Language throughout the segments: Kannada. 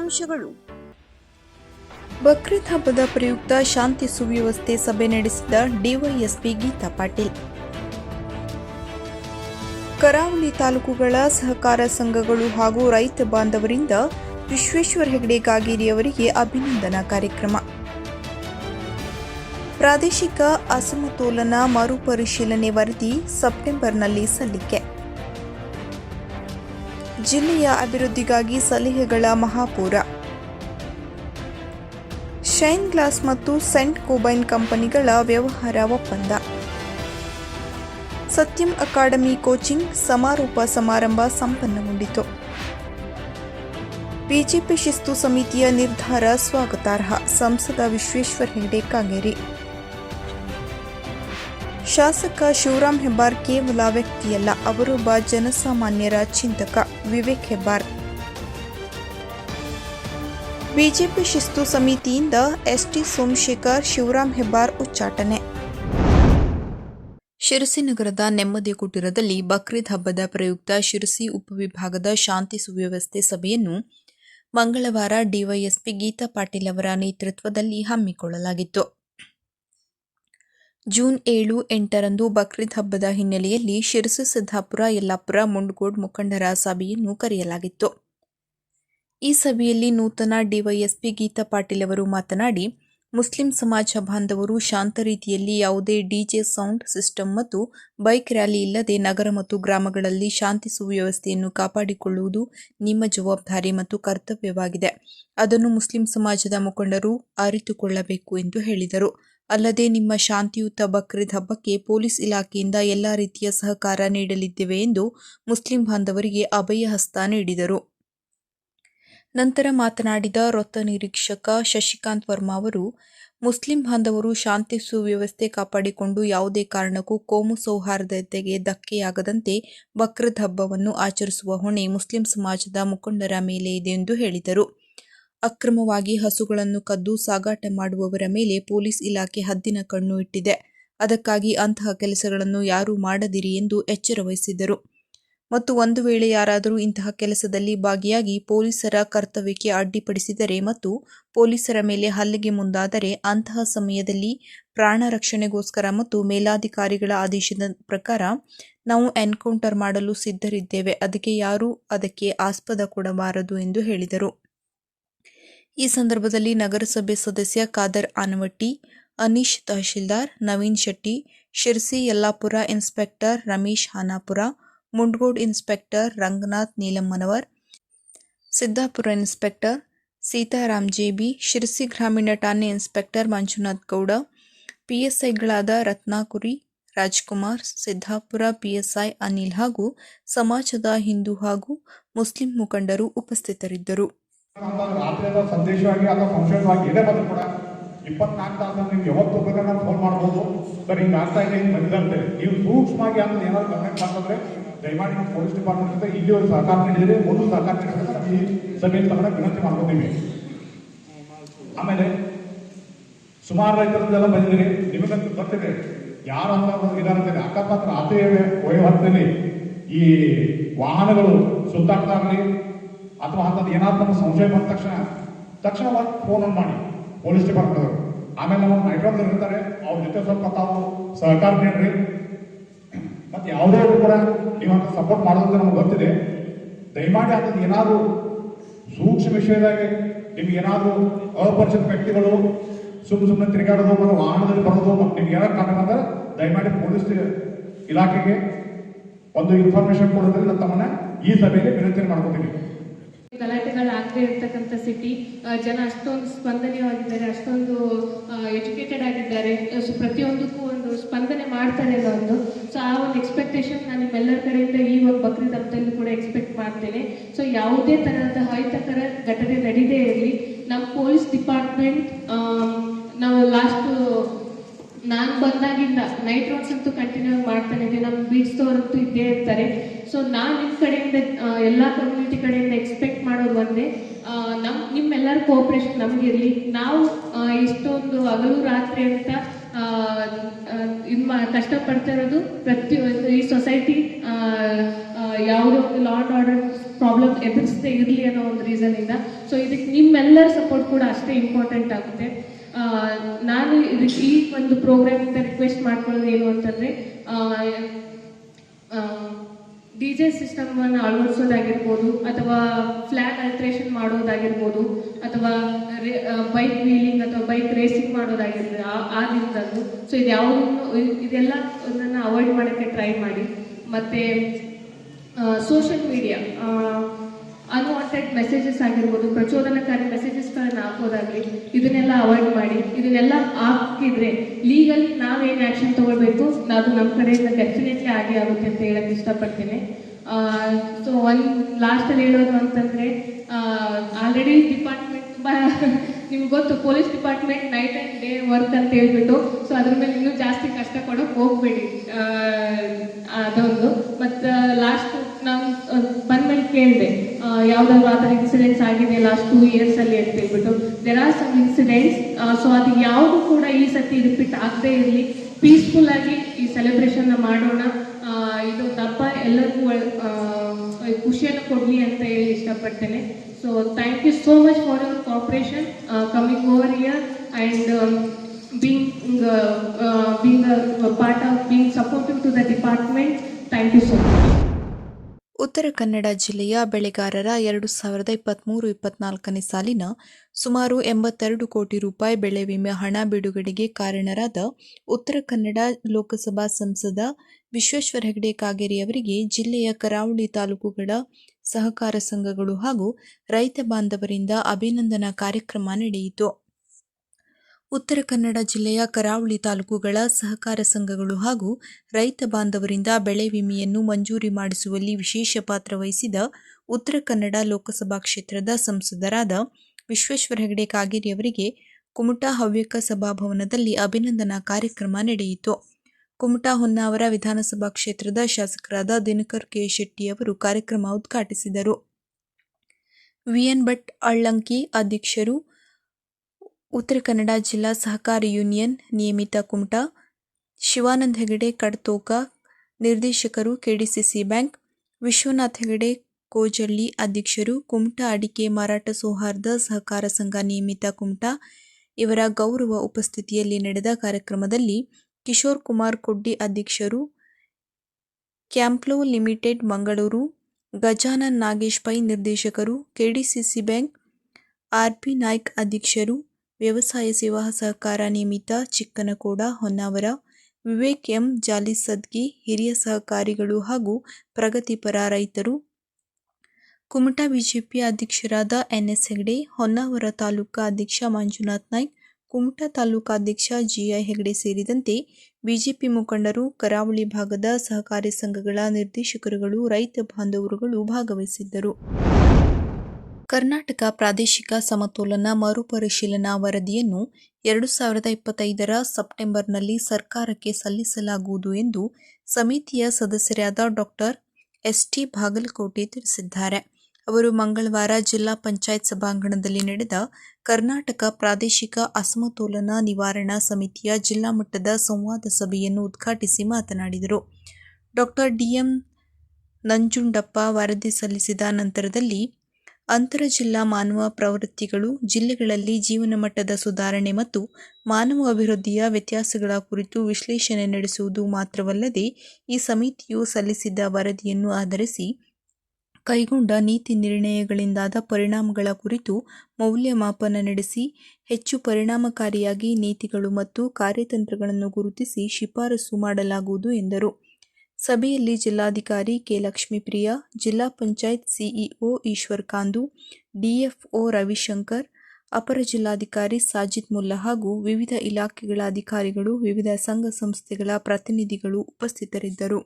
ಮುಖ್ಯಾಂಶಗಳು ಬಕ್ರೀದ್ ಹಬ್ಬದ ಪ್ರಯುಕ್ತ ಶಾಂತಿ ಸುವ್ಯವಸ್ಥೆ ಸಭೆ ನಡೆಸಿದ ಡಿವೈಎಸ್ಪಿ ಗೀತಾ ಪಾಟೀಲ್. ಕರಾವಳಿ ತಾಲೂಕುಗಳ ಸಹಕಾರ ಸಂಘಗಳು ಹಾಗೂ ರೈತ ಬಾಂಧವರಿಂದ ವಿಶ್ವೇಶ್ವರ ಹೆಗಡೆ ಕಾಗೇರಿ ಅವರಿಗೆ ಅಭಿನಂದನಾ ಕಾರ್ಯಕ್ರಮ. ಪ್ರಾದೇಶಿಕ ಅಸಮತೋಲನ ಮರುಪರಿಶೀಲನೆ ವರದಿ ಸೆಪ್ಟೆಂಬರ್ನಲ್ಲಿ ಸಲ್ಲಿಕೆ. ಜಿಲ್ಲೆಯ ಅಭಿವೃದ್ಧಿಗಾಗಿ ಸಲಹೆಗಳ ಮಹಾಪೂರ. ಶೈನ್ ಗ್ಲಾಸ್ ಮತ್ತು ಸೆಂಟ್ ಕೋಬೈನ್ ಕಂಪನಿಗಳ ವ್ಯವಹಾರ ಒಪ್ಪಂದ. ಸತ್ಯಂ ಅಕಾಡೆಮಿ ಕೋಚಿಂಗ್ ಸಮಾರೋಪ ಸಮಾರಂಭ ಸಂಪನ್ನಗೊಂಡಿತು. ಬಿಜೆಪಿ ಶಿಸ್ತು ಸಮಿತಿಯ ನಿರ್ಧಾರ ಸ್ವಾಗತಾರ್ಹ, ಸಂಸದ ವಿಶ್ವೇಶ್ವರ ಹೆಗಡೆ ಕಾಗೇರಿ. ಶಾಸಕ ಶಿವರಾಮ್ ಹೆಬ್ಬಾರ್ ಕೇವಲ ವ್ಯಕ್ತಿಯಲ್ಲ, ಅವರೊಬ್ಬ ಜನಸಾಮಾನ್ಯರ ಚಿಂತಕ. ವಿವೇಕ್ ಹೆಬ್ಬಾರ್. ಬಿಜೆಪಿ ಶಿಸ್ತು ಸಮಿತಿಯಿಂದ ಎಸ್ಟಿ ಸೋಮಶೇಖರ್, ಶಿವರಾಮ್ ಹೆಬ್ಬಾರ್ ಉಚ್ಚಾಟನೆ. ಶಿರಸಿ ನಗರದ ನೆಮ್ಮದಿ ಕುಟೀರದಲ್ಲಿ ಬಕ್ರೀದ್ ಹಬ್ಬದ ಪ್ರಯುಕ್ತ ಶಿರಸಿ ಉಪವಿಭಾಗದ ಶಾಂತಿ ಸುವ್ಯವಸ್ಥೆ ಸಭೆಯನ್ನು ಮಂಗಳವಾರ ಡಿವೈಎಸ್ಪಿ ಗೀತಾ ಪಾಟೀಲ್ ಅವರ ನೇತೃತ್ವದಲ್ಲಿ ಹಮ್ಮಿಕೊಳ್ಳಲಾಗಿತ್ತು. ಜೂನ್ ಏಳು ಎಂಟರಂದು ಬಕ್ರೀದ್ ಹಬ್ಬದ ಹಿನ್ನೆಲೆಯಲ್ಲಿ ಶಿರಸಿ ಸಿದ್ದಾಪುರ, ಯಲ್ಲಾಪುರ, ಮುಂಡ್ಗೋಡ್, ಮುಖಂಡರ ಸಭೆಯನ್ನು ಕರೆಯಲಾಗಿತ್ತು. ಈ ಸಭೆಯಲ್ಲಿ ನೂತನ ಡಿವೈಎಸ್ಪಿ ಗೀತಾ ಪಾಟೀಲ್ ಅವರು ಮಾತನಾಡಿ, ಮುಸ್ಲಿಂ ಸಮಾಜ ಬಾಂಧವರು ಶಾಂತ ರೀತಿಯಲ್ಲಿ ಯಾವುದೇ ಡಿಜೆ ಸೌಂಡ್ ಸಿಸ್ಟಮ್ ಮತ್ತು ಬೈಕ್ ರ್ಯಾಲಿ ಇಲ್ಲದೆ ನಗರ ಮತ್ತು ಗ್ರಾಮಗಳಲ್ಲಿ ಶಾಂತಿ ಸುವ್ಯವಸ್ಥೆಯನ್ನು ಕಾಪಾಡಿಕೊಳ್ಳುವುದು ನಿಮ್ಮ ಜವಾಬ್ದಾರಿ ಮತ್ತು ಕರ್ತವ್ಯವಾಗಿದೆ. ಅದನ್ನು ಮುಸ್ಲಿಂ ಸಮಾಜದ ಮುಖಂಡರು ಅರಿತುಕೊಳ್ಳಬೇಕು ಎಂದು ಹೇಳಿದರು. ಅಲ್ಲದೆ ನಿಮ್ಮ ಶಾಂತಿಯುತ ಬಕ್ರೀದ್ ಹಬ್ಬಕ್ಕೆ ಪೊಲೀಸ್ ಇಲಾಖೆಯಿಂದ ಎಲ್ಲ ರೀತಿಯ ಸಹಕಾರ ನೀಡಲಿದ್ದೇವೆ ಎಂದು ಮುಸ್ಲಿಂ ಬಾಂಧವರಿಗೆ ಅಭಯ ಹಸ್ತ ನೀಡಿದರು. ನಂತರ ಮಾತನಾಡಿದ ವೃತ್ತ ನಿರೀಕ್ಷಕ ಶಶಿಕಾಂತ್ ವರ್ಮಾ ಅವರು, ಮುಸ್ಲಿಂ ಬಾಂಧವರು ಶಾಂತಿ ಸುವ್ಯವಸ್ಥೆ ಕಾಪಾಡಿಕೊಂಡು ಯಾವುದೇ ಕಾರಣಕ್ಕೂ ಕೋಮು ಸೌಹಾರ್ದತೆಗೆ ಧಕ್ಕೆಯಾಗದಂತೆ ಬಕ್ರೀದ್ ಹಬ್ಬವನ್ನು ಆಚರಿಸುವ ಹೊಣೆ ಮುಸ್ಲಿಂ ಸಮಾಜದ ಮುಖಂಡರ ಮೇಲೆ ಇದೆ ಎಂದು ಹೇಳಿದರು. ಅಕ್ರಮವಾಗಿ ಹಸುಗಳನ್ನು ಕದ್ದು ಸಾಗಾಟ ಮಾಡುವವರ ಮೇಲೆ ಪೊಲೀಸ್ ಇಲಾಖೆ ಹದ್ದಿನ ಕಣ್ಣು ಇಟ್ಟಿದೆ. ಅದಕ್ಕಾಗಿ ಅಂತಹ ಕೆಲಸಗಳನ್ನು ಯಾರೂ ಮಾಡದಿರಿ ಎಂದು ಎಚ್ಚರ ವಹಿಸಿದರು ಮತ್ತು ಒಂದು ವೇಳೆ ಯಾರಾದರೂ ಇಂತಹ ಕೆಲಸದಲ್ಲಿ ಭಾಗಿಯಾಗಿ ಪೊಲೀಸರ ಕರ್ತವ್ಯಕ್ಕೆ ಅಡ್ಡಿಪಡಿಸಿದರೆ ಮತ್ತು ಪೊಲೀಸರ ಮೇಲೆ ಹಲ್ಲೆಗೆ ಮುಂದಾದರೆ ಅಂತಹ ಸಮಯದಲ್ಲಿ ಪ್ರಾಣ ರಕ್ಷಣೆಗೋಸ್ಕರ ಮತ್ತು ಮೇಲಾಧಿಕಾರಿಗಳ ಆದೇಶದ ಪ್ರಕಾರ ನಾವು ಎನ್ಕೌಂಟರ್ ಮಾಡಲು ಸಿದ್ಧರಿದ್ದೇವೆ. ಅದಕ್ಕೆ ಯಾರೂ ಅದಕ್ಕೆ ಆಸ್ಪದ ಕೊಡಬಾರದು ಎಂದು ಹೇಳಿದರು. ಈ ಸಂದರ್ಭದಲ್ಲಿ ನಗರಸಭೆ ಸದಸ್ಯ Khader Anavatti, Anish tahsildar, Naveen Shetty, Sirsi Yellapur inspector Ramesh Hanapur, Mundgod inspector Ranganath Neelammanavar, Siddapur inspector Sitaram JB, Sirsi ಗ್ರಾಮೀಣ ಠಾಣೆ ಇನ್ಸ್ಪೆಕ್ಟರ್ ಮಂಜುನಾಥ್ ಗೌಡ, ಪಿಎಸ್ಐಗಳಾದ ರತ್ನಾಕುರಿ, ರಾಜ್ಕುಮಾರ್, ಸಿದ್ದಾಪುರ ಪಿಎಸ್ಐ ಅನಿಲ್ ಹಾಗೂ ಸಮಾಜದ ಹಿಂದೂ ಹಾಗೂ ಮುಸ್ಲಿಂ ಮುಖಂಡರು ಉಪಸ್ಥಿತರಿದ್ದರು. ನಮ್ಮ ಅಥವಾ ಸಂದೇಶವಾಗಿ ಅಥವಾ ಸಂಶಯವಾಗಿ ಏನೇ ಬಂದ್ರು ಕೂಡ ಇಪ್ಪತ್ನಾಲ್ಕು ತಾಸು ನೀವು ಯಾವತ್ತು ಬೇಕಾದ್ರೆ ಫೋನ್ ಮಾಡ್ಬೋದು. ಸರ್ ಹಿಂಗೆ ಆಗ್ತಾ ಇದೆ, ಹಿಂಗೆ ಬಂದಂತೆ ನೀವು ಸೂಕ್ಷ್ಮವಾಗಿ ಅಂತ ಏನಾದ್ರು ಕನೆಕ್ಟ್ ಮಾಡ್ತಂದ್ರೆ ದಯಮಾಡಿ ನೀವು ಪೊಲೀಸ್ ಡಿಪಾರ್ಟ್ಮೆಂಟ್ ಜೊತೆ ಇಲ್ಲಿ ಒಂದು ಸಹಕಾರ ನೀಡಿದರೆ ಒಂದು ಸಹಕಾರ ನೀಡಿದ್ರೆ ಈ ಸಭೆಯಲ್ಲಿ ತಗೊಂಡ ವಿನಂತಿ ಮಾಡ್ಕೊತೀವಿ. ಆಮೇಲೆ ಸುಮಾರು ರೈತರದ್ದೆಲ್ಲ ಬಂದಿದ್ದೀರಿ. ನಿಮಗಂತೂ ಗೊತ್ತಿದೆ, ಯಾರು ಅಂತ ಇದಾರಂತೇಳಿ ಅಕ್ಕಪಾತ್ರ ಆತೆಯ ವಹಿವಾಟಿನಲ್ಲಿ ಈ ವಾಹನಗಳು ಸುತ್ತಾಡ್ತಾಗಲಿ ಅಥವಾ ಅಂಥದ್ದು ಏನಾದರೂ ನಮ್ಗೆ ಸಂಶಯ ಬಂದ ತಕ್ಷಣ ತಕ್ಷಣ ಒಂದು ಫೋನ್ ಮಾಡಿ ಪೊಲೀಸ್ ಡಿಪಾರ್ಟ್ಮೆಂಟ್ ಆಮೇಲೆ ನಮ್ಮ ನೈಟ್ರೋಲ್ ಇರ್ತಾರೆ ಅವ್ರ ಜೊತೆ ಸ್ವಲ್ಪ ತಾವು ಸಹಕಾರ ನೀಡ್ರಿ ಮತ್ತೆ ಯಾವುದೇ ಕೂಡ ನೀವು ಅಂತ ಸಪೋರ್ಟ್ ಮಾಡೋದಂತ ನಮ್ಗೆ ಗೊತ್ತಿದೆ. ದಯಮಾಡಿ ಅಂತದ್ದು ಏನಾದರೂ ಸೂಕ್ಷ್ಮ ವಿಷಯದಾಗಿ ನಿಮ್ಗೆ ಏನಾದರೂ ಅಪರಿಚಿತ ವ್ಯಕ್ತಿಗಳು ಸುಮ್ಮ ಸುಮ್ಮನೆ ತಿರುಗಾಡೋದು ಮತ್ತು ವಾಹನದಲ್ಲಿ ಬರೋದು ನಿಮ್ಗೆ ಏನಾದ್ರು ಕಾರಣ ಅಂದ್ರೆ ದಯಮಾಡಿ ಪೊಲೀಸ್ ಇಲಾಖೆಗೆ ಒಂದು ಇನ್ಫಾರ್ಮೇಶನ್ ಕೊಡೋದ್ರಲ್ಲಿ ನಾನು ತಮ್ಮನ್ನ ಈ ಸಭೆಯಲ್ಲಿ ವಿನಂತಿ ಮಾಡ್ಕೊತೀನಿ ಗಲಾಟೆಗಳಾಗದೇ ಇರ್ತಕ್ಕಂಥ ಸಿಟಿ ಜನ ಅಷ್ಟೊಂದು ಸ್ಪಂದನೀಯವಾಗಿದ್ದಾರೆ, ಅಷ್ಟೊಂದು ಎಜುಕೇಟೆಡ್ ಆಗಿದ್ದಾರೆ. ಪ್ರತಿಯೊಂದಕ್ಕೂ ಒಂದು ಸ್ಪಂದನೆ ಮಾಡ್ತಾರೆ ಅನ್ನೋ ಒಂದು ಸೊ ಆ ಒಂದು ಎಕ್ಸ್ಪೆಕ್ಟೇಷನ್ ನಾನು ನಿಮ್ಮೆಲ್ಲರ ಕಡೆಯಿಂದ ಈ ಒಂದು ಬಕ್ರೀದ್ ಹಬ್ಬದಲ್ಲೂ ಕೂಡ ಎಕ್ಸ್ಪೆಕ್ಟ್ ಮಾಡ್ತೇನೆ. ಸೊ ಯಾವುದೇ ತರಹದ ಅಹಿತಕರ ಘಟನೆ ನಡೀದೇ ಇರಲಿ. ನಮ್ಮ ಪೊಲೀಸ್ ಡಿಪಾರ್ಟ್ಮೆಂಟ್ ನಾವು ಲಾಸ್ಟ್ ನಾನು ಬಂದಾಗಿಂದ ನೈಟ್ ರೋಡ್ಸ್ ಅಂತೂ ಕಂಟಿನ್ಯೂ ಮಾಡ್ತಾನೆ, ಇದೆ ನಮ್ಮ ಬೀಚ್ದವ್ರಂತೂ ಇದ್ದೇ ಇರ್ತಾರೆ. ಸೊ ನಾನು ನಿಮ್ಮ ಕಡೆಯಿಂದ ಎಲ್ಲ ಕಮ್ಯುನಿಟಿ ಕಡೆಯಿಂದ ಎಕ್ಸ್ಪೆಕ್ಟ್ ಮಾಡೋದು ಒಂದೇ. ನಮ್, ನಿಮ್ಮೆಲ್ಲರ ಕೋಆಪ್ರೇಷನ್ ನಮಗಿರಲಿ ನಾವು ಇಷ್ಟೊಂದು ಹಗಲು ರಾತ್ರಿ ಅಂತ ಇದ್ ಮಾ, ಕಷ್ಟಪಡ್ತಾ ಇರೋದು ಪ್ರತಿಯೊಂದು ಈ ಸೊಸೈಟಿ ಯಾವುದೋ ಒಂದು ಲಾ ಆ್ಯಂಡ್ ಆರ್ಡರ್ ಪ್ರಾಬ್ಲಮ್ ಎದುರಿಸದೇ ಇರಲಿ ಅನ್ನೋ ಒಂದು ರೀಸನ್ ಇಂದ. ಸೊ ಇದಕ್ಕೆ ನಿಮ್ಮೆಲ್ಲರ ಸಪೋರ್ಟ್ ಕೂಡ ಅಷ್ಟೇ ಇಂಪಾರ್ಟೆಂಟ್ ಆಗುತ್ತೆ. ನಾನು ಈ ಒಂದು ಪ್ರೋಗ್ರಾಮಿಂದ ರಿಕ್ವೆಸ್ಟ್ ಮಾಡ್ಕೊಳ್ಳೋದು ಏನು ಅಂತಂದರೆ ಡಿ ಜೆ ಸಿಸ್ಟಮನ್ನು ಅಳವಡಿಸೋದಾಗಿರ್ಬೋದು, ಅಥವಾ ಫ್ಲ್ಯಾಗ್ ಅಲ್ಟ್ರೇಷನ್ ಮಾಡೋದಾಗಿರ್ಬೋದು, ಅಥವಾ ಬೈಕ್ ವೀಲಿಂಗ್ ಅಥವಾ ಬೈಕ್ ರೇಸಿಂಗ್ ಮಾಡೋದಾಗಿರ್ಬೋದು, ಆ- ದಿನದಂದು ಸೊ ಇದು ಯಾವುದನ್ನು ಇದೆಲ್ಲ ಅವಾಯ್ಡ್ ಮಾಡೋಕ್ಕೆ ಟ್ರೈ ಮಾಡಿ. ಮತ್ತು ಸೋಷಿಯಲ್ ಮೀಡಿಯಾ ಅನ್ವಾಂಟೆಡ್ ಮೆಸೇಜಸ್ ಆಗಿರ್ಬೋದು, ಪ್ರಚೋದನಕಾರಿ ಮೆಸೇಜಸ್ಗಳನ್ನ ಹಾಕೋದಾಗ್ಲಿ, ಇದನ್ನೆಲ್ಲ ಅವಾಯ್ಡ್ ಮಾಡಿ, ಇದನ್ನೆಲ್ಲ ಹಾಕಿದ್ರೆ ಲೀಗಲ್ ನಾವೇನು ಆ್ಯಕ್ಷನ್ ತಗೊಳ್ಬೇಕು? ಅದು ನಮ್ಮ ಕಡೆಯಿಂದ ಡೆಫಿನೆಟ್ಲಿ ಆಗೇ ಆಗುತ್ತೆ ಅಂತ ಹೇಳಕ್ಕೆ ಇಷ್ಟಪಡ್ತೀನಿ. ಸೊ ಒಂದು ಲಾಸ್ಟಲ್ಲಿ ಹೇಳೋದು ಅಂತಂದರೆ ಆಲ್ರೆಡಿ ಡಿಪಾರ್ಟ್ಮೆಂಟ್ ತುಂಬ ನಿಮ್ಗೆ ಗೊತ್ತು police department night and day work ಅಂತ ಹೇಳ್ಬಿಟ್ಟು ಸೊ ಅದ್ರ ಮೇಲೆ ಇನ್ನೂ ಜಾಸ್ತಿ ಕಷ್ಟ ಕೊಡೋಕೆ ಹೋಗಬೇಡಿ. ಅದೊಂದು. ಮತ್ತು ಲಾಸ್ಟ್ ನಾನು ಬಂದ್ಮೇಲೆ ಕೇಳಿದೆ ಯಾವುದಾದ್ರು ಆ ಥರ ಇನ್ಸಿಡೆಂಟ್ಸ್ ಆಗಿದೆ ಲಾಸ್ಟ್ ಟೂ ಇಯರ್ಸಲ್ಲಿ ಅಂತ ಹೇಳ್ಬಿಟ್ಟು. There are some incidents so ಅದು ಯಾವುದು ಕೂಡ ಈ ಸತಿ ರಿಪೀಟ್ ಆಗದೇ ಇರಲಿ. ಪೀಸ್ಫುಲ್ ಆಗಿ ಈ ಸೆಲೆಬ್ರೇಷನ್ನ ಮಾಡೋಣ. ಇದು ಹಬ್ಬ ಎಲ್ಲರಿಗೂ ಖುಷಿಯನ್ನು ಕೊಡಲಿ ಅಂತ ಹೇಳಿ ಇಷ್ಟಪಡ್ತೇನೆ. So so much for your cooperation, uh, coming over here and um, being uh, uh, being a part of being supportive to the department. Thank you so much. Uttara Kannada ಜಿಲ್ಲೆಯ ಬೆಳೆಗಾರರ ಎರಡು ಸಾವಿರದ ಇಪ್ಪತ್ತ್ಮೂರು ಇಪ್ಪತ್ನಾಲ್ಕನೇ ಸಾಲಿನ ಸುಮಾರು ಎಂಬತ್ತೆರಡು ಕೋಟಿ ರೂಪಾಯಿ ಬೆಳೆ ವಿಮೆ ಹಣ ಬಿಡುಗಡೆಗೆ ಕಾರಣರಾದ ಉತ್ತರ ಕನ್ನಡ ಲೋಕಸಭಾ ಸಂಸದ ವಿಶ್ವೇಶ್ವರ ಹೆಗಡೆ ಕಾಗೇರಿ ಅವರಿಗೆ ಜಿಲ್ಲೆಯ ಕರಾವಳಿ ತಾಲೂಕುಗಳ ಸಹಕಾರ ಸಂಘಗಳು ಹಾಗೂ ರೈತ ಬಾಂಧವರಿಂದ ಅಭಿನಂದನಾ ಕಾರ್ಯಕ್ರಮ ನಡೆಯಿತು. ಉತ್ತರ ಕನ್ನಡ ಜಿಲ್ಲೆಯ ಕರಾವಳಿ ತಾಲೂಕುಗಳ ಸಹಕಾರ ಸಂಘಗಳು ಹಾಗೂ ರೈತ ಬಾಂಧವರಿಂದ ಬೆಳೆ ವಿಮೆಯನ್ನು ಮಂಜೂರಿ ಮಾಡಿಸುವಲ್ಲಿ ವಿಶೇಷ ಪಾತ್ರ ವಹಿಸಿದ ಉತ್ತರ ಕನ್ನಡ ಲೋಕಸಭಾ ಕ್ಷೇತ್ರದ ಸಂಸದರಾದ ವಿಶ್ವೇಶ್ವರ ಹೆಗಡೆ ಕಾಗೇರಿಯವರಿಗೆ ಕುಮಟಾ ಹವ್ಯಕ ಸಭಾಭವನದಲ್ಲಿ ಅಭಿನಂದನಾ ಕಾರ್ಯಕ್ರಮ ನಡೆಯಿತು. ಕುಮಟಾ ಹೊನ್ನಾವರ ವಿಧಾನಸಭಾ ಕ್ಷೇತ್ರದ ಶಾಸಕರಾದ ದಿನಕರ್ ಕೆ ಶೆಟ್ಟಿಯವರು ಕಾರ್ಯಕ್ರಮ ಉದ್ಘಾಟಿಸಿದರು. ವಿಎನ್ ಭಟ್ ಅಳ್ಳಂಕಿ ಅಧ್ಯಕ್ಷರು, ಉತ್ತರ ಕನ್ನಡ ಜಿಲ್ಲಾ ಸಹಕಾರಿ ಯೂನಿಯನ್ ನಿಯಮಿತ ಕುಮಟಾ, ಶಿವಾನಂದ ಹೆಗಡೆ ಕಡ್ತೋಕ, ನಿರ್ದೇಶಕರು ಕೆಡಿಸಿಸಿ ಬ್ಯಾಂಕ್, ವಿಶ್ವನಾಥ್ ಹೆಗಡೆ ಕೋಜಳ್ಳಿ ಅಧ್ಯಕ್ಷರು, ಕುಮಟಾ ಅಡಿಕೆ ಮಾರಾಟ ಸೌಹಾರ್ದ ಸಹಕಾರ ಸಂಘ ನಿಯಮಿತ ಕುಮಟಾ, ಇವರ ಗೌರವ ಉಪಸ್ಥಿತಿಯಲ್ಲಿ ನಡೆದ ಕಾರ್ಯಕ್ರಮದಲ್ಲಿ ಕಿಶೋರ್ ಕುಮಾರ್ ಕೊಡ್ಡಿ ಅಧ್ಯಕ್ಷರು ಕ್ಯಾಂಪ್ಲೋ ಲಿಮಿಟೆಡ್ ಮಂಗಳೂರು, ಗಜಾನನ್ ನಾಗೇಶ್ ಪೈ ನಿರ್ದೇಶಕರು, KDCC bank R. P. Naik ಅಧ್ಯಕ್ಷರು, ವ್ಯವಸಾಯ ಸೇವಾ ಸಹಕಾರ ನಿಯಮಿತ ಚಿಕ್ಕನಕೋಡ ಹೊನ್ನಾವರ, ವಿವೇಕ್ ಎಂ ಜಾಲಿಸದ್ಗಿ ಹಿರಿಯ ಸಹಕಾರಿಗಳು ಹಾಗೂ ಪ್ರಗತಿಪರ ರೈತರು ಕುಮಟಾ ಬಿಜೆಪಿ ಅಧ್ಯಕ್ಷರಾದ ಎನ್. ಎಸ್. ಹೆಗಡೆ, ಹೊನ್ನಾವರ ತಾಲೂಕಾ ಅಧ್ಯಕ್ಷ ಮಂಜುನಾಥ್ ನಾಯ್ಕ್ ಕುಮಟಾ ತಾಲೂಕಾಧ್ಯಕ್ಷ ಜಿಐ ಹೆಗಡೆ ಸೇರಿದಂತೆ ಬಿಜೆಪಿ ಮುಖಂಡರು, ಕರಾವಳಿ ಭಾಗದ ಸಹಕಾರಿ ಸಂಘಗಳ ನಿರ್ದೇಶಕರುಗಳು, ರೈತ ಬಾಂಧವರುಗಳು ಭಾಗವಹಿಸಿದ್ದರು. ಕರ್ನಾಟಕ ಪ್ರಾದೇಶಿಕ ಸಮತೋಲನ ಮರುಪರಿಶೀಲನಾ ವರದಿಯನ್ನು ಎರಡು ಸಾವಿರದ ಇಪ್ಪತ್ತೈದರ ಸೆಪ್ಟೆಂಬರ್ನಲ್ಲಿ ಸರ್ಕಾರಕ್ಕೆ ಸಲ್ಲಿಸಲಾಗುವುದು ಎಂದು ಸಮಿತಿಯ ಸದಸ್ಯರಾದ ಡಾಕ್ಟರ್ ಎಸ್ಟಿ ಬಾಗಲಕೋಟೆ ತಿಳಿಸಿದ್ದಾರೆ. ಅವರು ಮಂಗಳವಾರ ಜಿಲ್ಲಾ ಪಂಚಾಯತ್ ಸಭಾಂಗಣದಲ್ಲಿ ನಡೆದ ಕರ್ನಾಟಕ ಪ್ರಾದೇಶಿಕ ಅಸಮತೋಲನ ನಿವಾರಣಾ ಸಮಿತಿಯ ಜಿಲ್ಲಾ ಮಟ್ಟದ ಸಂವಾದ ಸಭೆಯನ್ನು ಉದ್ಘಾಟಿಸಿ ಮಾತನಾಡಿದರು. ಡಾಕ್ಟರ್ ಡಿಎಂ ನಂಜುಂಡಪ್ಪ ವರದಿ ಸಲ್ಲಿಸಿದ ನಂತರದಲ್ಲಿ ಅಂತರ ಜಿಲ್ಲಾ ಮಾನವ ಪ್ರವೃತ್ತಿಗಳು, ಜಿಲ್ಲೆಗಳಲ್ಲಿ ಜೀವನ ಮಟ್ಟದ ಸುಧಾರಣೆ ಮತ್ತು ಮಾನವ ಅಭಿವೃದ್ಧಿಯ ವ್ಯತ್ಯಾಸಗಳ ಕುರಿತು ವಿಶ್ಲೇಷಣೆ ನಡೆಸುವುದು ಮಾತ್ರವಲ್ಲದೆ ಈ ಸಮಿತಿಯು ಸಲ್ಲಿಸಿದ ವರದಿಯನ್ನು ಆಧರಿಸಿ ಕೈಗೊಂಡ ನೀತಿ ನಿರ್ಣಯಗಳಿಂದಾದ ಪರಿಣಾಮಗಳ ಕುರಿತು ಮೌಲ್ಯಮಾಪನ ನಡೆಸಿ, ಹೆಚ್ಚು ಪರಿಣಾಮಕಾರಿಯಾಗಿ ನೀತಿಗಳು ಮತ್ತು ಕಾರ್ಯತಂತ್ರಗಳನ್ನು ಗುರುತಿಸಿ ಶಿಫಾರಸು ಮಾಡಲಾಗುವುದು ಎಂದರು. ಸಭೆಯಲ್ಲಿ ಜಿಲ್ಲಾಧಿಕಾರಿ ಕೆ. ಲಕ್ಷ್ಮೀಪ್ರಿಯ, ಜಿಲ್ಲಾ ಪಂಚಾಯತ್ ಸಿಇಒ ಈಶ್ವರ್ ಕಾಂದು ಡಿಎಫ್ಒ ರವಿಶಂಕರ್, ಅಪರ ಜಿಲ್ಲಾಧಿಕಾರಿ ಸಾಜಿದ್ ಮುಲ್ಲಾ ಹಾಗೂ ವಿವಿಧ ಇಲಾಖೆಗಳ ಅಧಿಕಾರಿಗಳು, ವಿವಿಧ ಸಂಘ ಸಂಸ್ಥೆಗಳ ಪ್ರತಿನಿಧಿಗಳು ಉಪಸ್ಥಿತರಿದ್ದರು.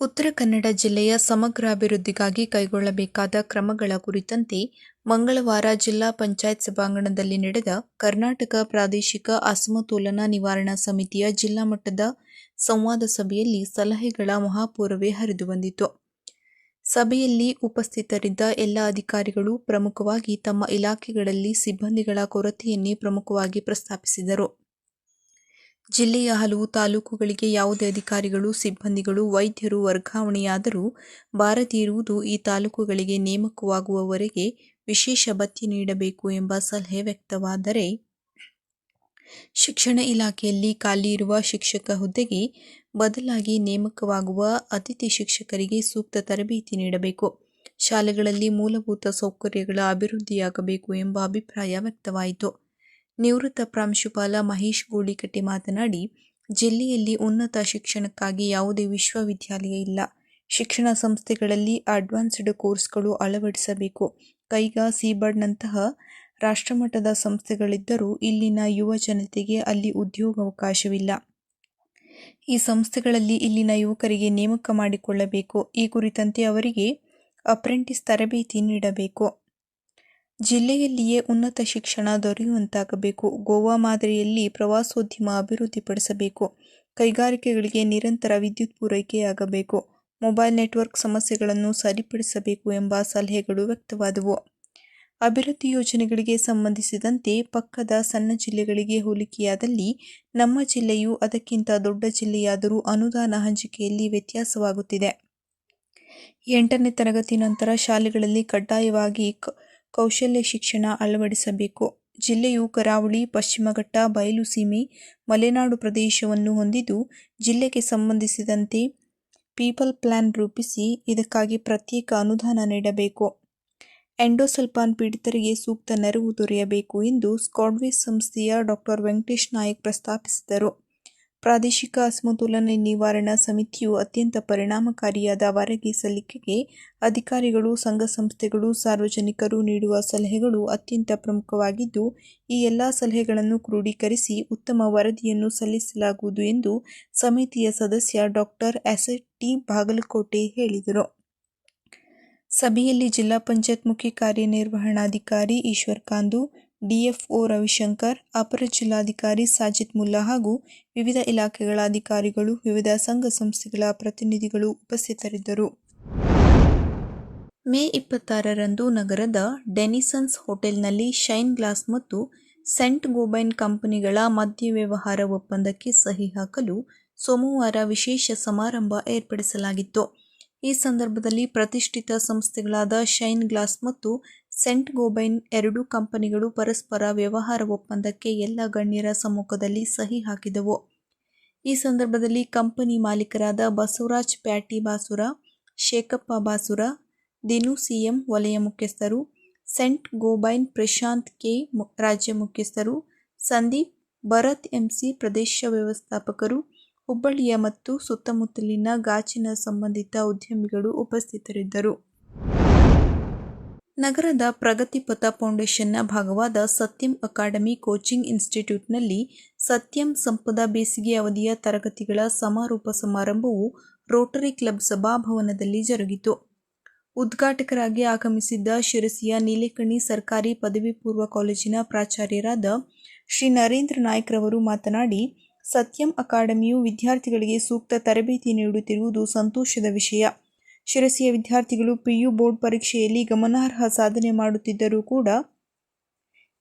ಉತ್ತರ ಕನ್ನಡ ಜಿಲ್ಲೆಯ ಸಮಗ್ರ ಅಭಿವೃದ್ಧಿಗಾಗಿ ಕೈಗೊಳ್ಳಬೇಕಾದ ಕ್ರಮಗಳ ಕುರಿತಂತೆ ಮಂಗಳವಾರ ಜಿಲ್ಲಾ ಪಂಚಾಯತ್ ಸಭಾಂಗಣದಲ್ಲಿ ನಡೆದ ಕರ್ನಾಟಕ ಪ್ರಾದೇಶಿಕ ಅಸಮತೋಲನ ನಿವಾರಣಾ ಸಮಿತಿಯ ಜಿಲ್ಲಾ ಮಟ್ಟದ ಸಂವಾದ ಸಭೆಯಲ್ಲಿ ಸಲಹೆಗಳ ಮಹಾಪೂರವೇ ಹರಿದು ಬಂದಿತು ಸಭೆಯಲ್ಲಿ ಉಪಸ್ಥಿತರಿದ್ದ ಎಲ್ಲ ಅಧಿಕಾರಿಗಳು ಪ್ರಮುಖವಾಗಿ ತಮ್ಮ ಇಲಾಖೆಗಳಲ್ಲಿ ಸಿಬ್ಬಂದಿಗಳ ಕೊರತೆಯನ್ನೇ ಪ್ರಮುಖವಾಗಿ ಪ್ರಸ್ತಾಪಿಸಿದರು. ಜಿಲ್ಲೆಯ ಹಲವು ತಾಲೂಕುಗಳಿಗೆ ಯಾವುದೇ ಅಧಿಕಾರಿಗಳು, ಸಿಬ್ಬಂದಿಗಳು, ವೈದ್ಯರು, ವರ್ಗಾವಣೆಯಾದರೂ ಬಾರದಿರುವುದು ಈ ತಾಲೂಕುಗಳಿಗೆ ನೇಮಕವಾಗುವವರೆಗೆ ವಿಶೇಷ ಭತ್ಯೆ ನೀಡಬೇಕು ಎಂಬ ಸಲಹೆ ವ್ಯಕ್ತವಾದರೆ ಶಿಕ್ಷಣ ಇಲಾಖೆಯಲ್ಲಿ ಖಾಲಿ ಇರುವ ಶಿಕ್ಷಕ ಹುದ್ದೆಗೆ ಬದಲಾಗಿ ನೇಮಕವಾಗುವ ಅತಿಥಿ ಶಿಕ್ಷಕರಿಗೆ ಸೂಕ್ತ ತರಬೇತಿ ನೀಡಬೇಕು. ಶಾಲೆಗಳಲ್ಲಿ ಮೂಲಭೂತ ಸೌಕರ್ಯಗಳ ಅಭಿವೃದ್ಧಿಯಾಗಬೇಕು ಎಂಬ ಅಭಿಪ್ರಾಯ ವ್ಯಕ್ತವಾಯಿತು. ನಿವೃತ್ತ ಪ್ರಾಂಶುಪಾಲ ಮಹೇಶ್ ಗೋಳಿಕಟ್ಟೆ ಮಾತನಾಡಿ, ಜಿಲ್ಲೆಯಲ್ಲಿ ಉನ್ನತ ಶಿಕ್ಷಣಕ್ಕಾಗಿ ಯಾವುದೇ ವಿಶ್ವವಿದ್ಯಾಲಯ ಇಲ್ಲ. ಶಿಕ್ಷಣ ಸಂಸ್ಥೆಗಳಲ್ಲಿ ಅಡ್ವಾನ್ಸ್ಡ್ ಕೋರ್ಸ್ಗಳು ಅಳವಡಿಸಬೇಕು. ಕೈಗಾ ಸೀಬರ್ಡ್ನಂತಹ ರಾಷ್ಟ್ರಮಟ್ಟದ ಸಂಸ್ಥೆಗಳಿದ್ದರೂ ಇಲ್ಲಿನ ಯುವ ಜನತೆಗೆ ಅಲ್ಲಿ ಉದ್ಯೋಗಾವಕಾಶವಿಲ್ಲ. ಈ ಸಂಸ್ಥೆಗಳಲ್ಲಿ ಇಲ್ಲಿನ ಯುವಕರಿಗೆ ನೇಮಕ ಮಾಡಿಕೊಳ್ಳಬೇಕು. ಈ ಕುರಿತಂತೆ ಅವರಿಗೆ ಅಪ್ರೆಂಟಿಸ್ ತರಬೇತಿ ನೀಡಬೇಕು. ಜಿಲ್ಲೆಯಲ್ಲಿಯೇ ಉನ್ನತ ಶಿಕ್ಷಣ ದೊರೆಯುವಂತಾಗಬೇಕು. ಗೋವಾ ಮಾದರಿಯಲ್ಲಿ ಪ್ರವಾಸೋದ್ಯಮ ಅಭಿವೃದ್ಧಿಪಡಿಸಬೇಕು. ಕೈಗಾರಿಕೆಗಳಿಗೆ ನಿರಂತರ ವಿದ್ಯುತ್ ಪೂರೈಕೆಯಾಗಬೇಕು. ಮೊಬೈಲ್ ನೆಟ್ವರ್ಕ್ ಸಮಸ್ಯೆಗಳನ್ನು ಸರಿಪಡಿಸಬೇಕು ಎಂಬ ಸಲಹೆಗಳು ವ್ಯಕ್ತವಾದವು. ಅಭಿವೃದ್ಧಿ ಯೋಜನೆಗಳಿಗೆ ಸಂಬಂಧಿಸಿದಂತೆ ಪಕ್ಕದ ಸಣ್ಣ ಜಿಲ್ಲೆಗಳಿಗೆ ಹೋಲಿಕೆಯಾದಲ್ಲಿ ನಮ್ಮ ಜಿಲ್ಲೆಯು ಅದಕ್ಕಿಂತ ದೊಡ್ಡ ಜಿಲ್ಲೆಯಾದರೂ ಅನುದಾನ ಹಂಚಿಕೆಯಲ್ಲಿ ವ್ಯತ್ಯಾಸವಾಗುತ್ತಿದೆ. ಎಂಟನೇ ತರಗತಿ ನಂತರ ಶಾಲೆಗಳಲ್ಲಿ ಕಡ್ಡಾಯವಾಗಿ ಕೌಶಲ್ಯ ಶಿಕ್ಷಣ ಅಳವಡಿಸಬೇಕು. ಜಿಲ್ಲೆಯು ಕರಾವಳಿ, ಪಶ್ಚಿಮಘಟ್ಟ, ಬಯಲು ಸೀಮೆ, ಮಲೆನಾಡು ಪ್ರದೇಶವನ್ನು ಹೊಂದಿದ್ದು, ಜಿಲ್ಲೆಗೆ ಸಂಬಂಧಿಸಿದಂತೆ ಪೀಪಲ್ ಪ್ಲಾನ್ ರೂಪಿಸಿ ಇದಕ್ಕಾಗಿ ಪ್ರತ್ಯೇಕ ಅನುದಾನ ನೀಡಬೇಕು. ಎಂಡೋಸಲ್ಪಾನ್ ಪೀಡಿತರಿಗೆ ಸೂಕ್ತ ನೆರವು ದೊರೆಯಬೇಕು ಎಂದು ಸ್ಕಾಡ್ವೇಸ್ ಸಂಸ್ಥೆಯ ಡಾಕ್ಟರ್ ವೆಂಕಟೇಶ್ ನಾಯಕ್ ಪ್ರಸ್ತಾಪಿಸಿದರು. ಪ್ರಾದೇಶಿಕ ಅಸಮತೋಲನ ನಿವಾರಣಾ ಸಮಿತಿಯು ಅತ್ಯಂತ ಪರಿಣಾಮಕಾರಿಯಾದ ವರದಿ ಸಲ್ಲಿಕೆಗೆ ಅಧಿಕಾರಿಗಳು, ಸಂಘ ಸಂಸ್ಥೆಗಳು, ಸಾರ್ವಜನಿಕರು ನೀಡುವ ಸಲಹೆಗಳು ಅತ್ಯಂತ ಪ್ರಮುಖವಾಗಿದ್ದು, ಈ ಎಲ್ಲ ಸಲಹೆಗಳನ್ನು ಕ್ರೋಢೀಕರಿಸಿ ಉತ್ತಮ ವರದಿಯನ್ನು ಸಲ್ಲಿಸಲಾಗುವುದು ಎಂದು ಸಮಿತಿಯ ಸದಸ್ಯ ಡಾಕ್ಟರ್ ಎಸ್. ಟಿ. ಬಾಗಲಕೋಟೆ ಹೇಳಿದರು. ಸಭೆಯಲ್ಲಿ ಜಿಲ್ಲಾ ಪಂಚಾಯತ್ ಮುಖ್ಯ ಕಾರ್ಯನಿರ್ವಹಣಾಧಿಕಾರಿ ಈಶ್ವರ್ ಕಾಂದು ಡಿಎಫ್ಒ ರವಿಶಂಕರ್, ಅಪರ ಜಿಲ್ಲಾಧಿಕಾರಿ ಸಾಜಿದ್ ಮುಲ್ಲಾ ಹಾಗೂ ವಿವಿಧ ಇಲಾಖೆಗಳ ಅಧಿಕಾರಿಗಳು, ವಿವಿಧ ಸಂಘ ಸಂಸ್ಥೆಗಳ ಪ್ರತಿನಿಧಿಗಳು ಉಪಸ್ಥಿತರಿದ್ದರು. ಮೇ ಇಪ್ಪತ್ತಾರರಂದು ನಗರದ ಡೆನಿಸನ್ಸ್ ಹೋಟೆಲ್ನಲ್ಲಿ ಶೈನ್ ಗ್ಲಾಸ್ ಮತ್ತು ಸೆಂಟ್ ಗೋಬೈನ್ ಕಂಪನಿಗಳ ಮದ್ಯ ವ್ಯವಹಾರ ಒಪ್ಪಂದಕ್ಕೆ ಸಹಿ ಹಾಕಲು ಸೋಮವಾರ ವಿಶೇಷ ಸಮಾರಂಭ ಏರ್ಪಡಿಸಲಾಗಿತ್ತು. ಈ ಸಂದರ್ಭದಲ್ಲಿ ಪ್ರತಿಷ್ಠಿತ ಸಂಸ್ಥೆಗಳಾದ ಶೈನ್ ಗ್ಲಾಸ್ ಮತ್ತು ಸೆಂಟ್ ಗೋಬೈನ್ ಎರಡೂ ಕಂಪನಿಗಳು ಪರಸ್ಪರ ವ್ಯವಹಾರ ಒಪ್ಪಂದಕ್ಕೆ ಎಲ್ಲ ಗಣ್ಯರ ಸಮ್ಮುಖದಲ್ಲಿ ಸಹಿ ಹಾಕಿದವು. ಈ ಸಂದರ್ಭದಲ್ಲಿ ಕಂಪನಿ ಮಾಲೀಕರಾದ ಬಸವರಾಜ್ ಪ್ಯಾಟಿ ಬಾಸುರ, ಶೇಖಪ್ಪ ಬಾಸುರ, ದಿನು ಸಿಎಂ ವಲಯ ಮುಖ್ಯಸ್ಥರು, ಸೆಂಟ್ ಗೋಬೈನ್ ಪ್ರಶಾಂತ್ ಕೆ ರಾಜ್ಯ ಮುಖ್ಯಸ್ಥರು, ಸಂದೀಪ್ ಭರತ್ ಎಂಸಿ ಪ್ರದೇಶ ವ್ಯವಸ್ಥಾಪಕರು, ಹುಬ್ಬಳ್ಳಿಯ ಮತ್ತು ಸುತ್ತಮುತ್ತಲಿನ ಗಾಜಿನ ಸಂಬಂಧಿತ ಉದ್ಯಮಿಗಳು ಉಪಸ್ಥಿತರಿದ್ದರು. ನಗರದ ಪ್ರಗತಿಪಥ ಫೌಂಡೇಶನ್ನ ಭಾಗವಾದ ಸತ್ಯಂ ಅಕಾಡೆಮಿ ಕೋಚಿಂಗ್ ಇನ್ಸ್ಟಿಟ್ಯೂಟ್ನಲ್ಲಿ ಸತ್ಯಂ ಸಂಪದ ಬೇಸಿಗೆ ಅವಧಿಯ ತರಗತಿಗಳ ಸಮಾರೋಪ ಸಮಾರಂಭವು ರೋಟರಿ ಕ್ಲಬ್ ಸಭಾಭವನದಲ್ಲಿ ಜರುಗಿತು. ಉದ್ಘಾಟಕರಾಗಿ ಆಗಮಿಸಿದ್ದ ಶಿರಸಿಯ ನೀಲೇಕಣಿ ಸರ್ಕಾರಿ ಪದವಿ ಪೂರ್ವ ಕಾಲೇಜಿನ ಪ್ರಾಚಾರ್ಯರಾದ ಶ್ರೀ ನರೇಂದ್ರ ನಾಯ್ಕ್ ರವರು ಮಾತನಾಡಿ, ಸತ್ಯಂ ಅಕಾಡೆಮಿಯು ವಿದ್ಯಾರ್ಥಿಗಳಿಗೆ ಸೂಕ್ತ ತರಬೇತಿ ನೀಡುತ್ತಿರುವುದು ಸಂತೋಷದ ವಿಷಯ. ಶಿರಸಿಯ ವಿದ್ಯಾರ್ಥಿಗಳು ಪಿಯು ಬೋರ್ಡ್ ಪರೀಕ್ಷೆಯಲ್ಲಿ ಗಮನಾರ್ಹ ಸಾಧನೆ ಮಾಡುತ್ತಿದ್ದರೂ ಕೂಡ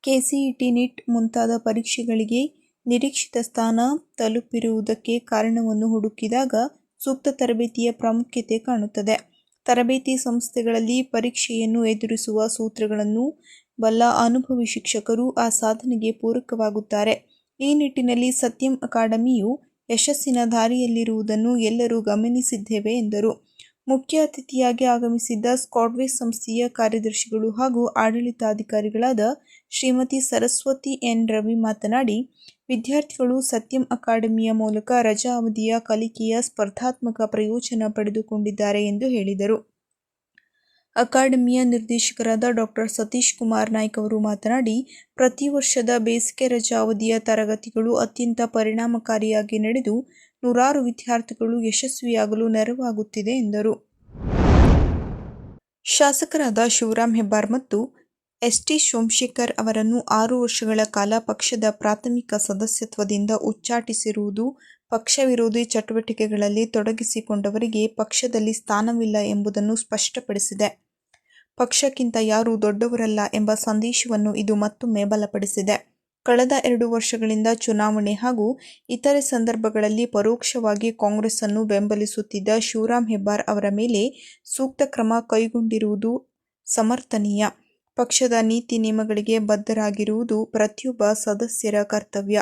ಕೆಸಿಇಟಿ ನಿಟ್ ಮುಂತಾದ ಪರೀಕ್ಷೆಗಳಿಗೆ ನಿರೀಕ್ಷಿತ ಸ್ಥಾನ ತಲುಪಿರುವುದಕ್ಕೆ ಕಾರಣವನ್ನು ಹುಡುಕಿದಾಗ ಸೂಕ್ತ ತರಬೇತಿಯ ಪ್ರಾಮುಖ್ಯತೆ ಕಾಣುತ್ತದೆ. ತರಬೇತಿ ಸಂಸ್ಥೆಗಳಲ್ಲಿ ಪರೀಕ್ಷೆಯನ್ನು ಎದುರಿಸುವ ಸೂತ್ರಗಳನ್ನು ಬಲ್ಲ ಅನುಭವಿ ಶಿಕ್ಷಕರು ಆ ಸಾಧನೆಗೆ ಪೂರಕವಾಗುತ್ತಾರೆ. ಈ ನಿಟ್ಟಿನಲ್ಲಿ ಸತ್ಯಂ ಅಕಾಡೆಮಿಯು ಯಶಸ್ಸಿನ ದಾರಿಯಲ್ಲಿರುವುದನ್ನು ಎಲ್ಲರೂ ಗಮನಿಸಿದ್ದೇವೆ ಎಂದರು. ಮುಖ್ಯ ಅತಿಥಿಯಾಗಿ ಆಗಮಿಸಿದ್ದ ಸ್ಕಾಡ್ವೇ ಸಂಸ್ಥೆಯ ಕಾರ್ಯದರ್ಶಿಗಳು ಹಾಗೂ ಆಡಳಿತಾಧಿಕಾರಿಗಳಾದ ಶ್ರೀಮತಿ ಸರಸ್ವತಿ ಎನ್. ರವಿ ಮಾತನಾಡಿ, ವಿದ್ಯಾರ್ಥಿಗಳು ಸತ್ಯಂ ಅಕಾಡೆಮಿಯ ಮೂಲಕ ರಜಾ ಅವಧಿಯ ಕಲಿಕೆಯ ಸ್ಪರ್ಧಾತ್ಮಕ ಪ್ರಯೋಜನ ಪಡೆದುಕೊಂಡಿದ್ದಾರೆ ಎಂದು ಹೇಳಿದರು. ಅಕಾಡೆಮಿಯ ನಿರ್ದೇಶಕರಾದ ಡಾಕ್ಟರ್ ಸತೀಶ್ ಕುಮಾರ್ ನಾಯ್ಕ್ ಅವರು ಮಾತನಾಡಿ, ಪ್ರತಿ ವರ್ಷದ ಬೇಸಿಗೆ ರಜಾ ಅವಧಿಯ ತರಗತಿಗಳು ಅತ್ಯಂತ ಪರಿಣಾಮಕಾರಿಯಾಗಿ ನಡೆದು ನೂರಾರು ವಿದ್ಯಾರ್ಥಿಗಳು ಯಶಸ್ವಿಯಾಗಲು ನೆರವಾಗುತ್ತಿದೆ ಎಂದರು. ಶಾಸಕರಾದ ಶಿವರಾಮ್ ಹೆಬ್ಬಾರ್ ಮತ್ತು ಎಸ್ಟಿ ಸೋಮಶೇಖರ್ ಅವರನ್ನು ಆರು ವರ್ಷಗಳ ಕಾಲ ಪಕ್ಷದ ಪ್ರಾಥಮಿಕ ಸದಸ್ಯತ್ವದಿಂದ ಉಚ್ಚಾಟಿಸಿರುವುದು ಪಕ್ಷ ವಿರೋಧಿ ಚಟುವಟಿಕೆಗಳಲ್ಲಿ ತೊಡಗಿಸಿಕೊಂಡವರಿಗೆ ಪಕ್ಷದಲ್ಲಿ ಸ್ಥಾನವಿಲ್ಲ ಎಂಬುದನ್ನು ಸ್ಪಷ್ಟಪಡಿಸಿದೆ. ಪಕ್ಷಕ್ಕಿಂತ ಯಾರೂ ದೊಡ್ಡವರಲ್ಲ ಎಂಬ ಸಂದೇಶವನ್ನು ಇದು ಮತ್ತೊಮ್ಮೆ ಬಲಪಡಿಸಿದೆ. ಕಳೆದ ಎರಡು ವರ್ಷಗಳಿಂದ ಚುನಾವಣೆ ಹಾಗೂ ಇತರೆ ಸಂದರ್ಭಗಳಲ್ಲಿ ಪರೋಕ್ಷವಾಗಿ ಕಾಂಗ್ರೆಸ್ ಅನ್ನು ಬೆಂಬಲಿಸುತ್ತಿದ್ದ ಶಿವರಾಮ್ ಹೆಬ್ಬಾರ್ ಅವರ ಮೇಲೆ ಸೂಕ್ತ ಕ್ರಮ ಕೈಗೊಂಡಿರುವುದು ಸಮರ್ಥನೀಯ. ಪಕ್ಷದ ನೀತಿ ನಿಯಮಗಳಿಗೆ ಬದ್ಧರಾಗಿರುವುದು ಪ್ರತಿಯೊಬ್ಬ ಸದಸ್ಯರ ಕರ್ತವ್ಯ.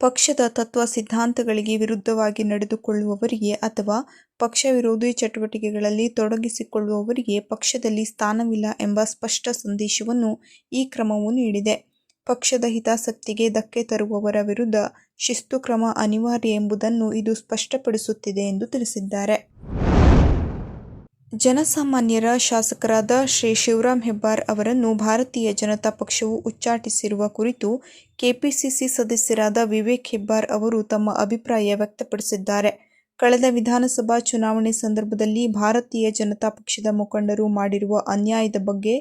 ಪಕ್ಷದ ತತ್ವ ಸಿದ್ಧಾಂತಗಳಿಗೆ ವಿರುದ್ಧವಾಗಿ ನಡೆದುಕೊಳ್ಳುವವರಿಗೆ ಅಥವಾ ಪಕ್ಷ ವಿರೋಧಿ ಚಟುವಟಿಕೆಗಳಲ್ಲಿ ತೊಡಗಿಸಿಕೊಳ್ಳುವವರಿಗೆ ಪಕ್ಷದಲ್ಲಿ ಸ್ಥಾನವಿಲ್ಲ ಎಂಬ ಸ್ಪಷ್ಟ ಸಂದೇಶವನ್ನು ಈ ಕ್ರಮವು ನೀಡಿದೆ. ಪಕ್ಷದ ಹಿತಾಸಕ್ತಿಗೆ ಧಕ್ಕೆ ತರುವವರ ವಿರುದ್ಧ ಶಿಸ್ತು ಕ್ರಮ ಅನಿವಾರ್ಯ ಎಂಬುದನ್ನು ಇದು ಸ್ಪಷ್ಟಪಡಿಸುತ್ತಿದೆ ಎಂದು ತಿಳಿಸಿದ್ದಾರೆ. ಜನಸಾಮಾನ್ಯರ ಶಾಸಕರಾದ ಶ್ರೀ ಶಿವರಾಮ್ ಹೆಬ್ಬಾರ್ ಅವರನ್ನು ಭಾರತೀಯ ಜನತಾ ಪಕ್ಷವು ಉಚ್ಚಾಟಿಸಿರುವ ಕುರಿತು ಕೆಪಿಸಿಸಿ ಸದಸ್ಯರಾದ ವಿವೇಕ್ ಹೆಬ್ಬಾರ್ ಅವರು ತಮ್ಮ ಅಭಿಪ್ರಾಯ ವ್ಯಕ್ತಪಡಿಸಿದ್ದಾರೆ. ಕಳೆದ ವಿಧಾನಸಭಾ ಚುನಾವಣೆ ಸಂದರ್ಭದಲ್ಲಿ ಭಾರತೀಯ ಜನತಾ ಪಕ್ಷದ ಮುಖಂಡರು ಮಾಡಿರುವ ಅನ್ಯಾಯದ ಬಗ್ಗೆ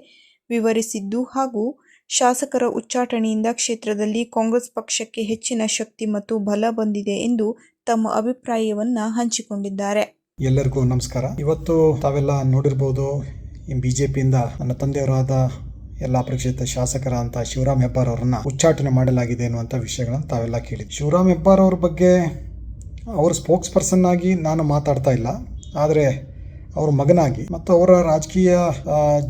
ವಿವರಿಸಿದ್ದು ಹಾಗೂ ಶಾಸಕರ ಉಚ್ಚಾಟನೆಯಿಂದ ಕ್ಷೇತ್ರದಲ್ಲಿ ಕಾಂಗ್ರೆಸ್ ಪಕ್ಷಕ್ಕೆ ಹೆಚ್ಚಿನ ಶಕ್ತಿ ಮತ್ತು ಬಲ ಬಂದಿದೆ ಎಂದು ತಮ್ಮ ಅಭಿಪ್ರಾಯವನ್ನ ಹಂಚಿಕೊಂಡಿದ್ದಾರೆ. ಎಲ್ಲರಿಗೂ ನಮಸ್ಕಾರ. ಇವತ್ತು ತಾವೆಲ್ಲ ನೋಡಿರ್ಬೋದು ಬಿ ಜೆ ಪಿಯಿಂದ ನನ್ನ ತಂದೆಯವರಾದ ಎಲ್ಲ ಅಪರಿಚಿತ ಶಾಸಕರ ಅಂತ ಶಿವರಾಮ್ ಹೆಬ್ಬಾರ್ ಅವರನ್ನ ಉಚ್ಚಾಟನೆ ಮಾಡಲಾಗಿದೆ ಅನ್ನುವಂಥ ವಿಷಯಗಳನ್ನು ತಾವೆಲ್ಲ ಕೇಳಿದ್ವಿ. ಶಿವರಾಮ್ ಹೆಬ್ಬಾರ್ ಅವ್ರ ಬಗ್ಗೆ, ಅವ್ರ ಸ್ಪೋಕ್ಸ್ ಪರ್ಸನ್ ಆಗಿ ನಾನು ಮಾತಾಡ್ತಾ ಇಲ್ಲ. ಆದರೆ ಅವ್ರ ಮಗನಾಗಿ ಮತ್ತು ಅವರ ರಾಜಕೀಯ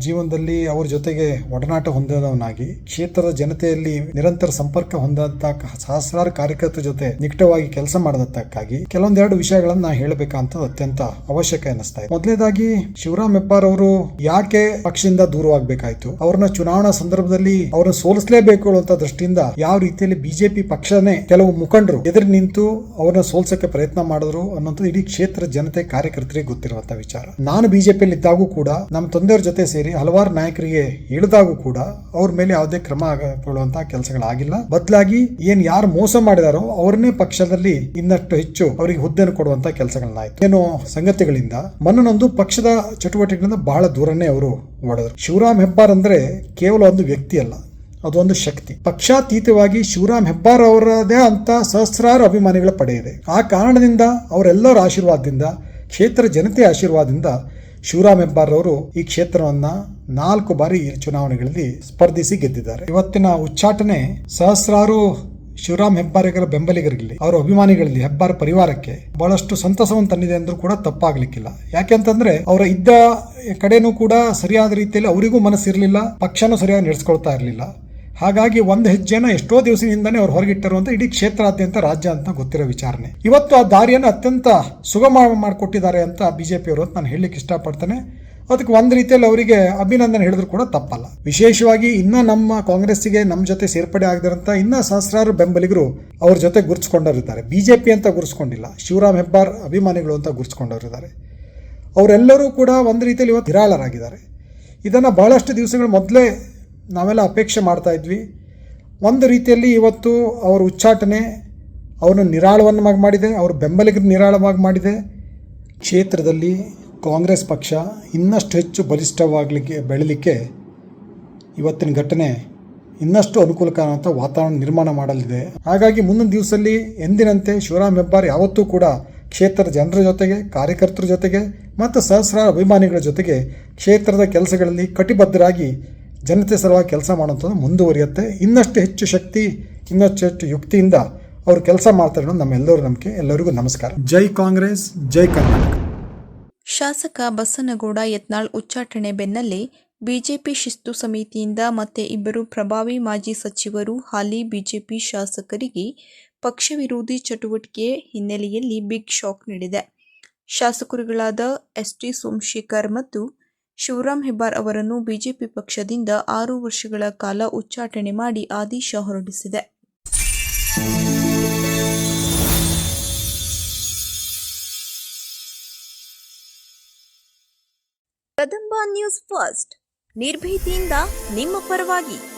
ಜೀವನದಲ್ಲಿ ಅವರ ಜೊತೆಗೆ ಒಡನಾಟ ಹೊಂದಿದವನಾಗಿ, ಕ್ಷೇತ್ರದ ಜನತೆಯಲ್ಲಿ ನಿರಂತರ ಸಂಪರ್ಕ ಹೊಂದಂತ ಸಹಸ್ರಾರು ಕಾರ್ಯಕರ್ತರ ಜೊತೆ ನಿಕಟವಾಗಿ ಕೆಲಸ ಮಾಡದಕ್ಕಾಗಿ ಕೆಲವೊಂದೆರಡು ವಿಷಯಗಳನ್ನ ಹೇಳಬೇಕಂತ ಅತ್ಯಂತ ಅವಶ್ಯಕ ಅನಿಸ್ತಾ ಇದೆ. ಮೊದಲನೇದಾಗಿ, ಶಿವರಾಮ್ ಹೆಬ್ಬಾರ್ ಅವರು ಯಾಕೆ ಪಕ್ಷದಿಂದ ದೂರವಾಗಬೇಕಾಯ್ತು? ಅವ್ರನ್ನ ಚುನಾವಣಾ ಸಂದರ್ಭದಲ್ಲಿ ಅವ್ರನ್ನ ಸೋಲಿಸಲೇಬೇಕು ಅಂತ ದೃಷ್ಟಿಯಿಂದ ಯಾವ ರೀತಿಯಲ್ಲಿ ಬಿಜೆಪಿ ಪಕ್ಷನೇ ಕೆಲವು ಮುಖಂಡರು ಎದುರು ನಿಂತು ಅವ್ರನ್ನ ಸೋಲ್ಸಕ್ಕೆ ಪ್ರಯತ್ನ ಮಾಡಿದ್ರು ಅನ್ನೋದು ಇಡೀ ಕ್ಷೇತ್ರ ಜನತೆ, ಕಾರ್ಯಕರ್ತರಿಗೆ ಗೊತ್ತಿರುವಂತ ವಿಚಾರ. ನಾನು ಬಿಜೆಪಿಯಲ್ಲಿ ಇದ್ದಾಗೂ ಕೂಡ ನಮ್ಮ ತಂದೆಯವ್ರ ಜೊತೆ ಸೇರಿ ಹಲವಾರು ನಾಯಕರಿಗೆ ಇಳಿದಾಗೂ ಕೂಡ ಅವ್ರ ಮೇಲೆ ಯಾವುದೇ ಕ್ರಮ ಕೊಳ್ಳುವಂತಹ ಕೆಲಸಗಳಾಗಿಲ್ಲ. ಬದಲಾಗಿ ಏನ್ ಯಾರು ಮೋಸ ಮಾಡಿದಾರೋ ಅವ್ರನ್ನೇ ಪಕ್ಷದಲ್ಲಿ ಇನ್ನಷ್ಟು ಹೆಚ್ಚು ಅವರಿಗೆ ಹುದ್ದೆಯನ್ನು ಕೊಡುವಂತ ಕೆಲಸಗಳನ್ನಾಯ್ತು. ಏನೋ ಸಂಗತಿಗಳಿಂದ ಮನ್ನನೊಂದು ಪಕ್ಷದ ಚಟುವಟಿಕೆಗಳಿಂದ ಬಹಳ ದೂರನೇ ಅವರು ಓಡಿದ್ರು ಶಿವರಾಮ್ ಹೆಬ್ಬಾರ್ ಅಂದ್ರೆ ಕೇವಲ ಒಂದು ವ್ಯಕ್ತಿ ಅಲ್ಲ ಅದೊಂದು ಶಕ್ತಿ. ಪಕ್ಷಾತೀತವಾಗಿ ಶಿವರಾಮ್ ಹೆಬ್ಬಾರ್ ಅವರದೇ ಅಂತ ಸಹಸ್ರಾರು ಅಭಿಮಾನಿಗಳ ಪಡೆಯಿದೆ ಆ ಕಾರಣದಿಂದ ಅವರೆಲ್ಲರ ಆಶೀರ್ವಾದದಿಂದ ಕ್ಷೇತ್ರ ಜನತೆಯ ಆಶೀರ್ವಾದದಿಂದ ಶಿವರಾಮ್ ಹೆಬ್ಬಾರ್ ಅವರು ಈ ಕ್ಷೇತ್ರವನ್ನ ನಾಲ್ಕು ಬಾರಿ ಚುನಾವಣೆಗಳಲ್ಲಿ ಸ್ಪರ್ಧಿಸಿ ಗೆದ್ದಿದ್ದಾರೆ. ಇವತ್ತಿನ ಉಚ್ಚಾಟನೆ ಸಹಸ್ರಾರು ಶಿವರಾಮ್ ಹೆಬ್ಬಾರಿಗರ ಬೆಂಬಲಿಗರಲ್ಲಿ ಅವರ ಅಭಿಮಾನಿಗಳಲ್ಲಿ ಹೆಬ್ಬಾರ್ ಪರಿವಾರಕ್ಕೆ ಬಹಳಷ್ಟು ಸಂತಸವನ್ನು ತಂದಿದೆ ಅಂದ್ರೂ ಕೂಡ ತಪ್ಪಾಗ್ಲಿಕ್ಕಿಲ್ಲ. ಯಾಕೆಂತಂದ್ರೆ ಅವರ ಇದ್ದ ಕಡೆನೂ ಕೂಡ ಸರಿಯಾದ ರೀತಿಯಲ್ಲಿ ಅವರಿಗೂ ಮನಸ್ಸಿರಲಿಲ್ಲ, ಪಕ್ಷನೂ ಸರಿಯಾಗಿ ನಡೆಸ್ಕೊಳ್ತಾ ಇರಲಿಲ್ಲ. ಹಾಗಾಗಿ ಒಂದು ಹೆಜ್ಜೆನ ಎಷ್ಟೋ ದಿವಸದಿಂದನೇ ಅವ್ರು ಹೊರಗಿಟ್ಟರು ಅಂತ ಇಡೀ ಕ್ಷೇತ್ರಾದ್ಯಂತ ರಾಜ್ಯ ಅಂತ ಗೊತ್ತಿರೋ ವಿಚಾರಣೆ. ಇವತ್ತು ಆ ದಾರಿಯನ್ನು ಅತ್ಯಂತ ಸುಗಮ ಮಾಡಿಕೊಟ್ಟಿದ್ದಾರೆ ಅಂತ ಬಿಜೆಪಿಯವರು ಅಂತ ನಾನು ಹೇಳಲಿಕ್ಕೆ ಇಷ್ಟಪಡ್ತೇನೆ. ಅದಕ್ಕೆ ಒಂದು ರೀತಿಯಲ್ಲಿ ಅವರಿಗೆ ಅಭಿನಂದನೆ ಹೇಳಿದ್ರು ಕೂಡ ತಪ್ಪಲ್ಲ. ವಿಶೇಷವಾಗಿ ಇನ್ನ ನಮ್ಮ ಕಾಂಗ್ರೆಸ್ಸಿಗೆ ನಮ್ಮ ಜೊತೆ ಸೇರ್ಪಡೆ ಆಗದಿರಂತ ಇನ್ನ ಸಹಸ್ರಾರು ಬೆಂಬಲಿಗರು ಅವ್ರ ಜೊತೆ ಗುರುತಿಸ್ಕೊಂಡವರಿದ್ದಾರೆ ಬಿಜೆಪಿ ಅಂತ ಗುರುಸ್ಕೊಂಡಿಲ್ಲ. ಶಿವರಾಮ್ ಹೆಬ್ಬಾರ್ ಅಭಿಮಾನಿಗಳು ಅಂತ ಗುರುತಿಸ್ಕೊಂಡವರಿದ್ದಾರೆ ಅವರೆಲ್ಲರೂ ಕೂಡ ಒಂದು ರೀತಿಯಲ್ಲಿ ಇವತ್ತು ಹಿರಾಳರಾಗಿದ್ದಾರೆ ಇದನ್ನು ಬಹಳಷ್ಟು ದಿವಸಗಳ ಮೊದಲೇ ನಾವೆಲ್ಲ ಅಪೇಕ್ಷೆ ಮಾಡ್ತಾ ಇದ್ವಿ. ಒಂದು ರೀತಿಯಲ್ಲಿ ಇವತ್ತು ಅವರ ಉಚ್ಚಾಟನೆ ಅವರು ನಿರಾಳವನ್ನಾಗಿ ಮಾಡಿದೆ, ಅವ್ರ ಬೆಂಬಲಿಗರು ನಿರಾಳವಾಗಿ ಮಾಡಿದೆ. ಕ್ಷೇತ್ರದಲ್ಲಿ ಕಾಂಗ್ರೆಸ್ ಪಕ್ಷ ಇನ್ನಷ್ಟು ಹೆಚ್ಚು ಬಲಿಷ್ಠವಾಗಲಿಕ್ಕೆ, ಬೆಳಲಿಕ್ಕೆ ಇವತ್ತಿನ ಘಟನೆ ಇನ್ನಷ್ಟು ಅನುಕೂಲಕರ ವಾತಾವರಣ ನಿರ್ಮಾಣ ಮಾಡಲಿದೆ. ಹಾಗಾಗಿ ಮುಂದಿನ ದಿವಸದಲ್ಲಿ ಎಂದಿನಂತೆ ಶಿವರಾಮ್ ಹೆಬ್ಬಾರ್ ಯಾವತ್ತೂ ಕೂಡ ಕ್ಷೇತ್ರದ ಜನರ ಜೊತೆಗೆ, ಕಾರ್ಯಕರ್ತರ ಜೊತೆಗೆ ಮತ್ತು ಸಹಸ್ರಾರು ಅಭಿಮಾನಿಗಳ ಜೊತೆಗೆ ಕ್ಷೇತ್ರದ ಕೆಲಸಗಳಲ್ಲಿ ಕಟಿಬದ್ಧರಾಗಿ ಜನತೆ ಸಲುವಾಗಿ ಕೆಲಸ ಮಾಡುವಂಥದ್ದು ಮುಂದುವರಿಯುತ್ತೆ. ಇನ್ನಷ್ಟು ಹೆಚ್ಚು ಶಕ್ತಿ, ಇನ್ನಷ್ಟು ಹೆಚ್ಚು ಯುಕ್ತಿಯಿಂದ ಅವರು ಕೆಲಸ ಮಾಡ್ತಾರೆ ಅನ್ನೋದು ನಮ್ಮೆಲ್ಲರೂ ನಂಬಿಕೆ. ಎಲ್ಲರಿಗೂ ನಮಸ್ಕಾರ. ಜೈ ಕಾಂಗ್ರೆಸ್, ಜೈ ಕರ್ನಾಟಕ. ಶಾಸಕ ಬಸನಗೌಡ ಯತ್ನಾಳ್ ಉಚ್ಚಾಟನೆ ಬೆನ್ನಲ್ಲೇ ಬಿಜೆಪಿ ಶಿಸ್ತು ಸಮಿತಿಯಿಂದ ಮತ್ತೆ ಇಬ್ಬರು ಪ್ರಭಾವಿ ಮಾಜಿ ಸಚಿವರು ಹಾಲಿ ಬಿಜೆಪಿ ಶಾಸಕರಿಗೆ ಪಕ್ಷ ವಿರೋಧಿ ಚಟುವಟಿಕೆ ಹಿನ್ನೆಲೆಯಲ್ಲಿ ಬಿಗ್ ಶಾಕ್ ನೀಡಿದೆ. ಶಾಸಕರುಗಳಾದ ಎಸ್ ಟಿ ಸೋಮಶೇಖರ್ ಮತ್ತು ಶಿವರಾಮ್ ಹೆಬ್ಬಾರ್ ಅವರನ್ನು ಬಿಜೆಪಿ ಪಕ್ಷದಿಂದ ಆರು ವರ್ಷಗಳ ಕಾಲ ಉಚ್ಚಾಟನೆ ಮಾಡಿ ಆದೇಶ ಹೊರಡಿಸಿದೆ. Kadamba news first. ನಿರ್ಭೀತಿಯಿಂದ ನಿಮ್ಮ ಪರವಾಗಿ.